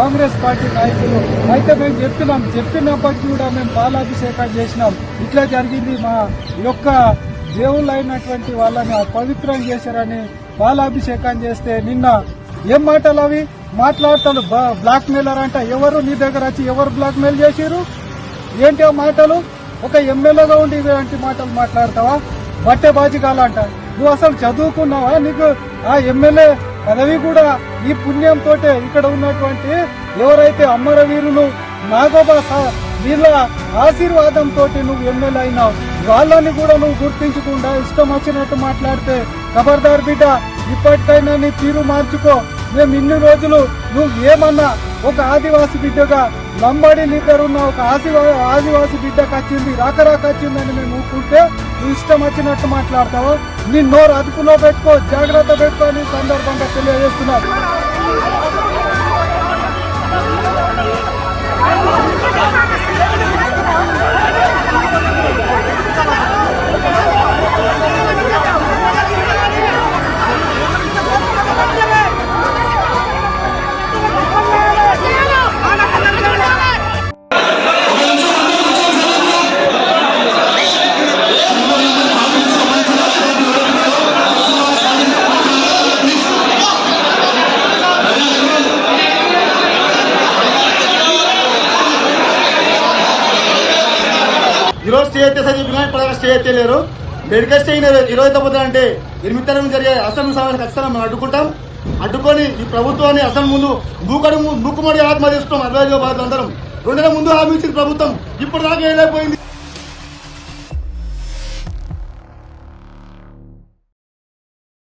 Congress party నాయకులు అయితే మేము చెప్పినాం చెప్పినప్పటికీ కూడా మేము పాలాభిషేకాలు చేసినాం. ఇట్లా జరిగింది మా యొక్క దేవుళ్ళు అయినటువంటి వాళ్ళని పవిత్రం చేశారని పాలాభిషేకం చేస్తే నిన్న ఏం మాటలు అవి? మాట్లాడతాడు బ్లాక్ మెయిలర్ అంట. ఎవరు? నీ దగ్గర వచ్చి ఎవరు బ్లాక్ మెయిల్ చేసిరు ఏంటి ఆ మాటలు? ఒక ఎమ్మెల్యేగా ఉండి ఇలాంటి మాటలు మాట్లాడతావా? బట్టే బాజిగాలంట నువ్వు అసలు చదువుకున్నావా? నీకు ఆ ఎమ్మెల్యే పదవి కూడా ఈ పుణ్యంతో ఇక్కడ ఉన్నటువంటి ఎవరైతే అమరవీరులు నాగోబా వీళ్ళ ఆశీర్వాదంతో నువ్వు ఎమ్మెల్యే అయినావు వాళ్ళని కూడా నువ్వు గుర్తించకుండా ఇష్టం వచ్చినట్టు మాట్లాడితే ఖబర్దార్ బిడ్డ ఇప్పటికైనా నీ తీరు మార్చుకో. మేము ఇన్ని రోజులు నువ్వు ఏమన్నా ఒక ఆదివాసి బిడ్డగా లంబాడి లీడర్ ఉన్న ఒక ఆదివా ఆదివాసి బిడ్డకు వచ్చింది రాక రాక వచ్చిందని మేము ఊపుకుంటే నువ్వు ఇష్టం వచ్చినట్టు మాట్లాడతావు? నీ నోరు అదుపులో పెట్టుకో జాగ్రత్త పెట్టుకో అని సందర్భంగా తెలియజేస్తున్నారు. ఈరోజు స్టే అయితే సార్ చెప్పిన ఇప్పుడు స్టే అయితే లేరు మెడికల్ స్టే ఇరవై తొమ్మిది అంటే ఎనిమిది తరగతి జరిగే అసెంబ్లీ సమావేశం ఖచ్చితంగా మేము అడ్డుకుంటాం. అడ్డుకొని ఈ ప్రభుత్వాన్ని అసలు ముందు మూకడు మూకుమడి ఆత్మ చేస్తున్నాం అరవై అందరం. రెండు ముందు హామీ ఇచ్చింది ప్రభుత్వం. ఇప్పుడు దాకా ఏదైపోయింది